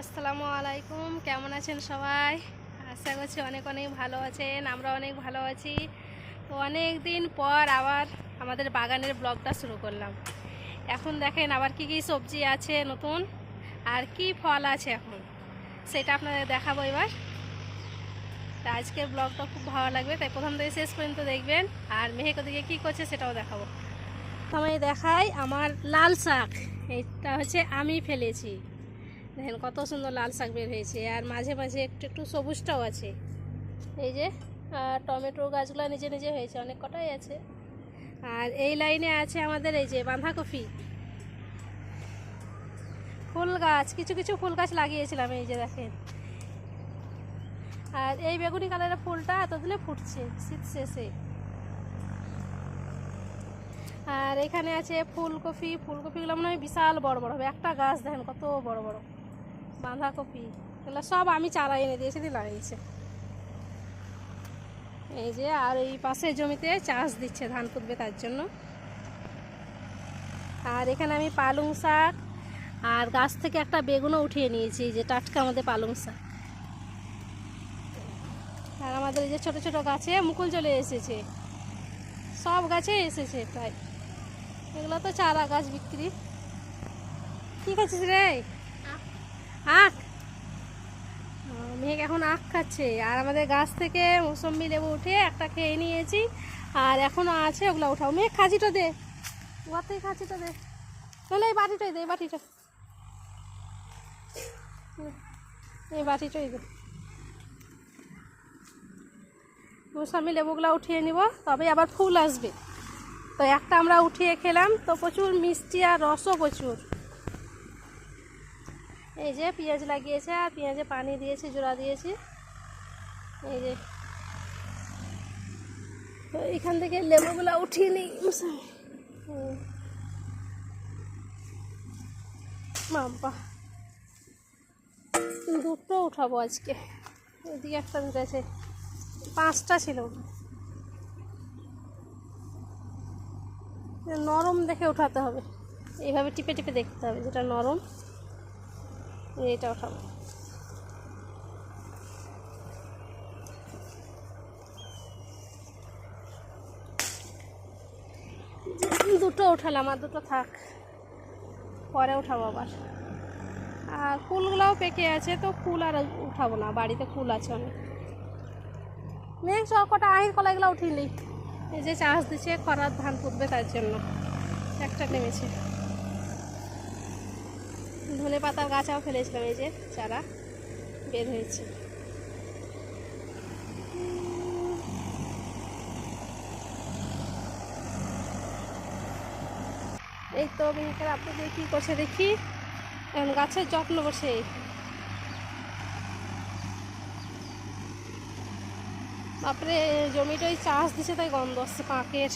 আসসালামু আলাইকুম, কেমন আছেন সবাই? আশা করছি অনেক অনেক ভালো আছেন আমরা অনেক ভালো আছি। তো অনেক দিন পর আবার আমাদের বাগানের ব্লগটা শুরু করলাম। এখন দেখেন আবার কি কি সবজি আছে নতুন, আর কি ফল আছে এখন, সেটা আপনাদের দেখাবো এবার। তা আজকের ব্লগটা খুব ভালো লাগবে, তাই প্রথম থেকে শেষ পর্যন্ত দেখবেন, আর মেহেক ওদিকে কী করছে সেটাও দেখাবো। আমি দেখাই আমার লাল শাক, এটা হচ্ছে আমি ফেলেছি। দেখেন কত সুন্দর লাল শাক বের হয়েছে। আর মাঝে মাঝে একটু একটু সবুজটাও আছে। এই যে আর টমেটো গাছগুলো নিজে নিজে হয়েছে, অনেক কটাই আছে। আর এই লাইনে আছে আমাদের এই যে বাঁধাকপি। ফুল গাছ, কিছু কিছু ফুল গাছ লাগিয়েছিলাম এই যে দেখেন। আর এই বেগুনি কালারের ফুলটা এতদিনে ফুটছে, শীত শেষে। আর এখানে আছে ফুলকপি, ফুলকপিগুলো মনে হয় বিশাল বড় বড় হবে। একটা গাছ দেখেন কত বড় বড়। বাঁধাকপি, এগুলো সব আমি চারা এনে দিয়েছি দিয়ে লাগিয়েছে এই যে, আর এই পাশের জমিতে চাষ দিচ্ছে ধান পুতবে তার জন্য। আর এখানে আমি পালং শাক আর গাছ থেকে একটা বেগুনও উঠিয়ে নিয়েছি যে টাটকা আমাদের পালং শাক। আর আমাদের এই যে ছোট ছোট গাছে মুকুল চলে এসেছে। সব গাছে এসেছে প্রায়। এগুলো তো চারা গাছ বিক্রি। কি খাচ্ছিস রে? আখ। মেঘ এখন আখ খাচ্ছে। আর আমাদের গাছ থেকে মৌসম্বি লেবু উঠে একটা খেয়ে নিয়েছি। আর এখনও আছে, ওগুলো উঠাও। মেঘ, খাঁচিটা দে। থেকে খাঁচিটা দে। তাহলে এই বাটিটাই দে, এই বাটিটা। এই বাটিটাই দে। মৌসম্বি লেবুগুলো উঠিয়ে নিব তবে আবার ফুল আসবে। তো একটা আমরা উঠিয়ে খেলাম। তো প্রচুর মিষ্টি আর রসও প্রচুর। এই যে পেঁয়াজ লাগিয়েছে, আর পেঁয়াজে পানি দিয়েছি, জোড়া দিয়েছি। এই যে। তো এখান থেকে লেবুগুলো উঠিয়ে নিই। দুটো উঠাবো আজকে। ওইদিকে একটা উঠেছে পাঁচটা ছিল। নরম দেখে উঠাতে হবে। এইভাবে টিপে টিপে দেখতে হবে যেটা নরম। এটা উঠাবো দুটো উঠালাম, আর দুটো থাক। পরে উঠাবো আবার। আর ফুলগুলাও পেকে আছে, তো ফুল আর উঠাবো না, বাড়িতে ফুল আছে অনেক। মেঘ সব কটা আহির কলাইগুলো উঠিলি এই যে চাষ দিচ্ছে, খরার ধান পুতবে তার জন্য। একটা নেমেছে। ধনে পাতার গাছাও ফেলেছিলাম, এই যে চারা বের হয়েছে। এই তো মেয়েকে আপনাদের কী করছে দেখি? গাছের যত্ন বসে বাপরে জমিটাই চাষ দিছে তাই গন্ধ আসছে পাঁকের।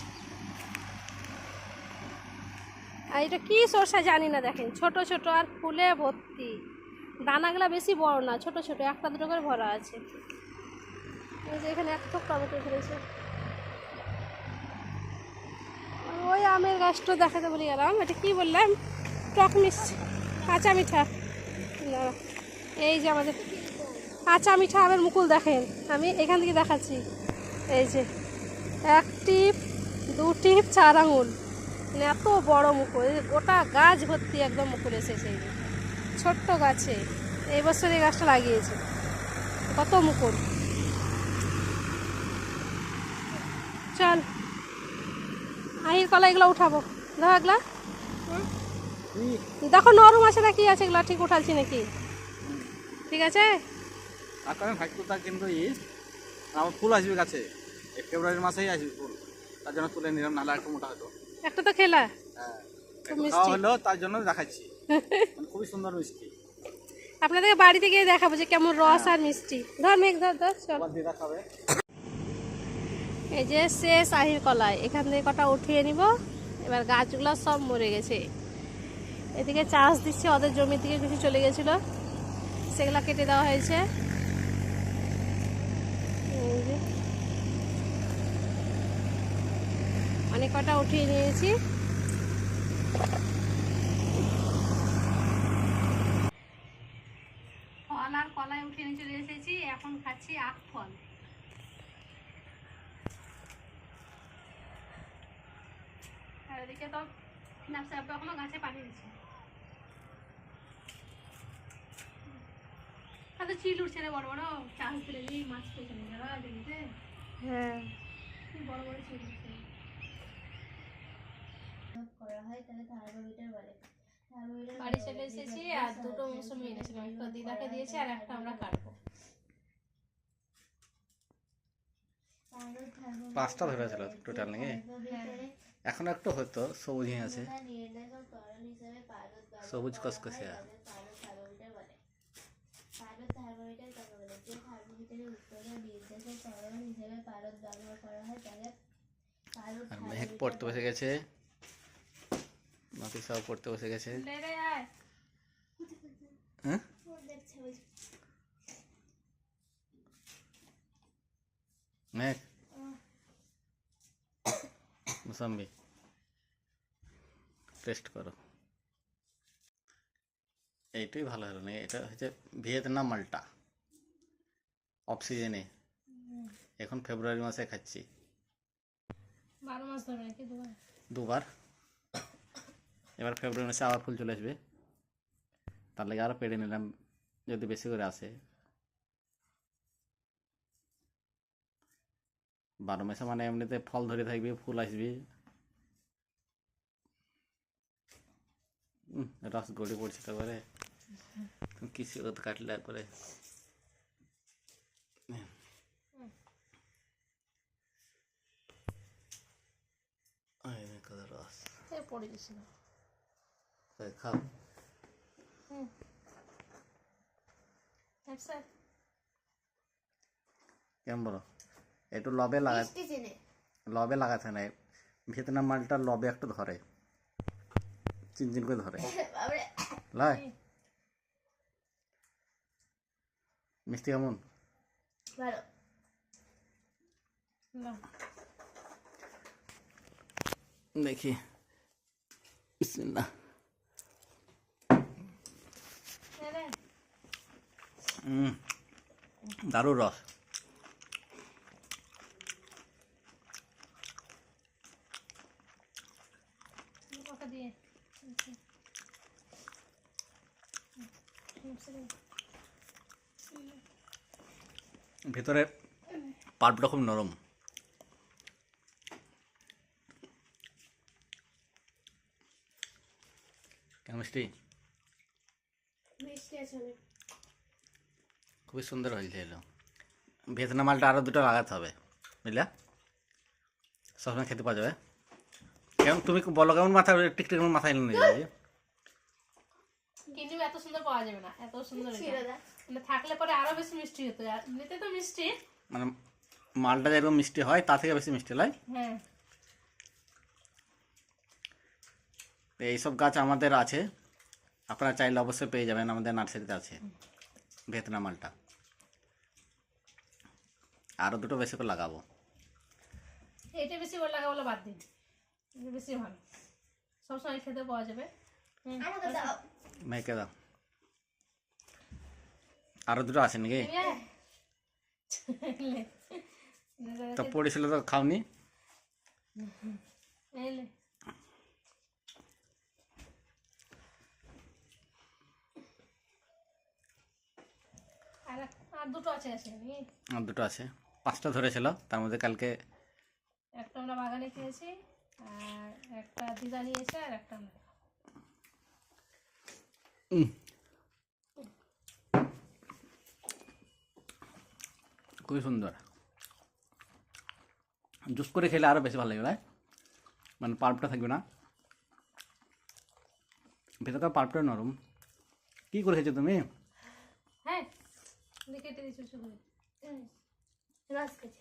আর এটা কি সরষা জানি না দেখেন ছোট ছোট আর ফুলে ভর্তি। দানাগুলা বেশি বড় না ছোট ছোট একটা দুটো করে ভরা আছে। এই যে এখানে এক থোক টমেটো আর ওই আমের গাছটা দেখাতে বলে গেলাম এটা কি বললাম? টক মিষ্টি কাঁচা মিঠা। না, এই যে আমাদের কাঁচা মিঠা আমের মুকুল দেখেন আমি এখান থেকে দেখাচ্ছি। এই যে এক টিপ দু টিপ চার আঙুল। মানে এত বড় মুকুল, গোটা গাছ ভর্তি একদম মুকুল এসেছে ছোট্ট গাছে, এই বছর এই গাছটা লাগিয়েছে। কত মুকুল। চল, আহির কলা এগুলো উঠাবো। দেখো এগুলা? দেখো নরম আছে না কি আছে এগুলা, ঠিক উঠাচ্ছি নাকি? ঠিক আছে? আকারে কিন্তু ই আমার ফুল আসবে গাছে। ফেব্রুয়ারি মাসেই আসবে ফুল। তার জন্য তুলে নিলাম, নাহলে একটু মোটা হতো। একটা তো খেলা। হ্যাঁ হলো তার জন্য দেখাচ্ছি। খুবই সুন্দর মিষ্টি। আপনাদেরকে বাড়িতে গিয়ে দেখাবো যে কেমন রস আর মিষ্টি। ধর মেঘ ধর ধর চল। এই যে শেষ আহির কলাই এখান থেকে কটা উঠিয়ে নিব। এবার গাছগুলো সব মরে গেছে। এদিকে চাষ দিচ্ছে ওদের জমি থেকে কিছু চলে গেছিল। সেগুলো কেটে দেওয়া হয়েছে এই যে। অনেক কটা উঠিয়ে নিয়েছি। ফল আর কলাই উঠে নিয়ে চলে এসেছি এখন খাচ্ছি আখ ফল। আর এদিকে তো নাপসা এখনও গাছে পানি দিচ্ছে। তো চিল উঠছে রে বড় বড় চাষ ফেলে মাছ পেছনে যারা জমিতে হ্যাঁ। বড় বড় চিল করা হয় তাহলে থার্মোমিটার বলে বাড়ি চলে এসেছি আর দুটো মৌসুমি এনেছিলাম। একটা দিদাকে দিয়েছি আর একটা আমরা কাটবো। পাঁচটা ধরেছিল টোটাল নাকি? এখন একটু হয়তো সবুজ হয়ে আছে। সবুজ কসকসে হয় আর। মেহেক পড়তে বসে গেছে। নাতি সব পড়তে বসে গেছে। হ্যাঁ? ওই টেস্ট করো। এইটাই ভালো হলো না এটা হচ্ছে ভিয়েতনাম মালটা। অফ সিজনে এখন ফেব্রুয়ারি মাসে খাচ্ছি। বারো মাস ধরে দুবার? দুবার। এবার ফেব্রুয়ারি মাসে আবার ফুল চলে আসবে। তার লাগে আরও পেড়ে নিলাম, যদি বেশি করে আসে। বারো মাসে মানে এমনিতে ফল ধরে থাকবে, ফুল আসবে। রস গড়ি পড়ছে তো করে কিছু কাটলে একবারে। রস। পড়ে গেছিল। খাও। কেমন বলো? একটু লবে লাগা লবে লাগাতে নাই। ভিয়েতনাম মালটা লবে একটু ধরে। চিনচিন করে ধরে। লাই মিষ্টি কেমন? ভালো। না দেখি বিসমিল্লাহ লে রে হুম দারুণ রস। ভেতরে পাল্পটা খুব নরম। কেমন মিষ্টি? মিষ্টি আছে খুবই সুন্দর হয়েছে এলো। ভিয়েতনাম মালটা আরও দুটো লাগাতে হবে বুঝলা? সবসময় খেতে পাওয়া যাবে। কেমন তুমি বলো কেমন মাথা টিকটিক কেমন মাথায় নিয়ে যাবে কিন্তু এত সুন্দর পাওয়া যাবে না এত সুন্দর মানে থাকলে পরে আরও বেশি মিষ্টি হতো এমনিতে তো মিষ্টি। মানে মালটা যেরকম মিষ্টি হয় তা থেকে বেশি মিষ্টি লাগে হ্যাঁ। এইসব গাছ আমাদের আছে। আপনারা চাইলে অবশ্যই পেয়ে যাবেন আমাদের নার্সারিতে আছে। ভেতনা মালটা। আরও দুটো বেশি করে লাগাবো। এইটা বেশি ভালো লাগে বলে বাদ দিন। এটা বেশি ভালো। সবসময় খেতে পাওয়া যাবে। হুম। দাও। মেয়েকে দাও। আরও দুটো আছে নাকি? তো পড়েছিল তো খাওনি। আর আর দুটো আছে আছে আর দুটো আছে। পাঁচটা ধরেছিল তার মধ্যে কালকে একটা আমরা বাগানে খেয়েছি আর একটা দিদা নিয়েছে আর একটা খুবই সুন্দর। জুস করে খেলে আরও বেশি ভালো লাগবে? মানে পাল্পটা থাকবে না। ভেতরকার পাল্পটা নরম। কি করে খেয়েছো তুমি? হ্যাঁ কেটে হুম। রস খেতে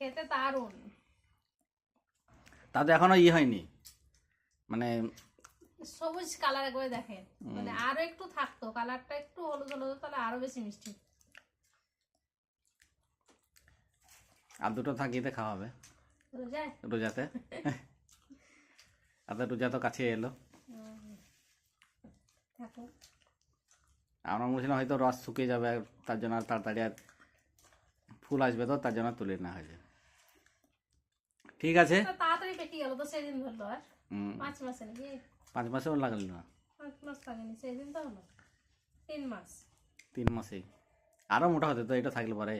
খেতে দারুণ। তাতে এখনও ইয়ে হয়নি। মানে সবুজ কালার একবার দেখেন। মানে আরও একটু থাকতো কালারটা একটু হলুদ হলুদ তাহলে আরও বেশি মিষ্টি। আর দুটো থাকিতে খাওয়া হবে। রোজাতে। আর তো রোজা তো কাছে এলো। আমরা বলছিলাম হয়তো রস শুকিয়ে যাবে তার জন্য আর তাড়াতাড়ি আর ফুল আসবে তো তার জন্য তুলে না হয়েছে। ঠিক আছে? তাড়াতাড়ি পেকে গেল তো সেদিন ধরলো আর। পাঁচ মাসে নাকি পাঁচ মাসেও লাগল না? পাঁচ মাস লাগেনি সেদিন তো হলো। তিন মাস। তিন মাসে। আরও মোটা হতে তো এটা থাকলে পরে।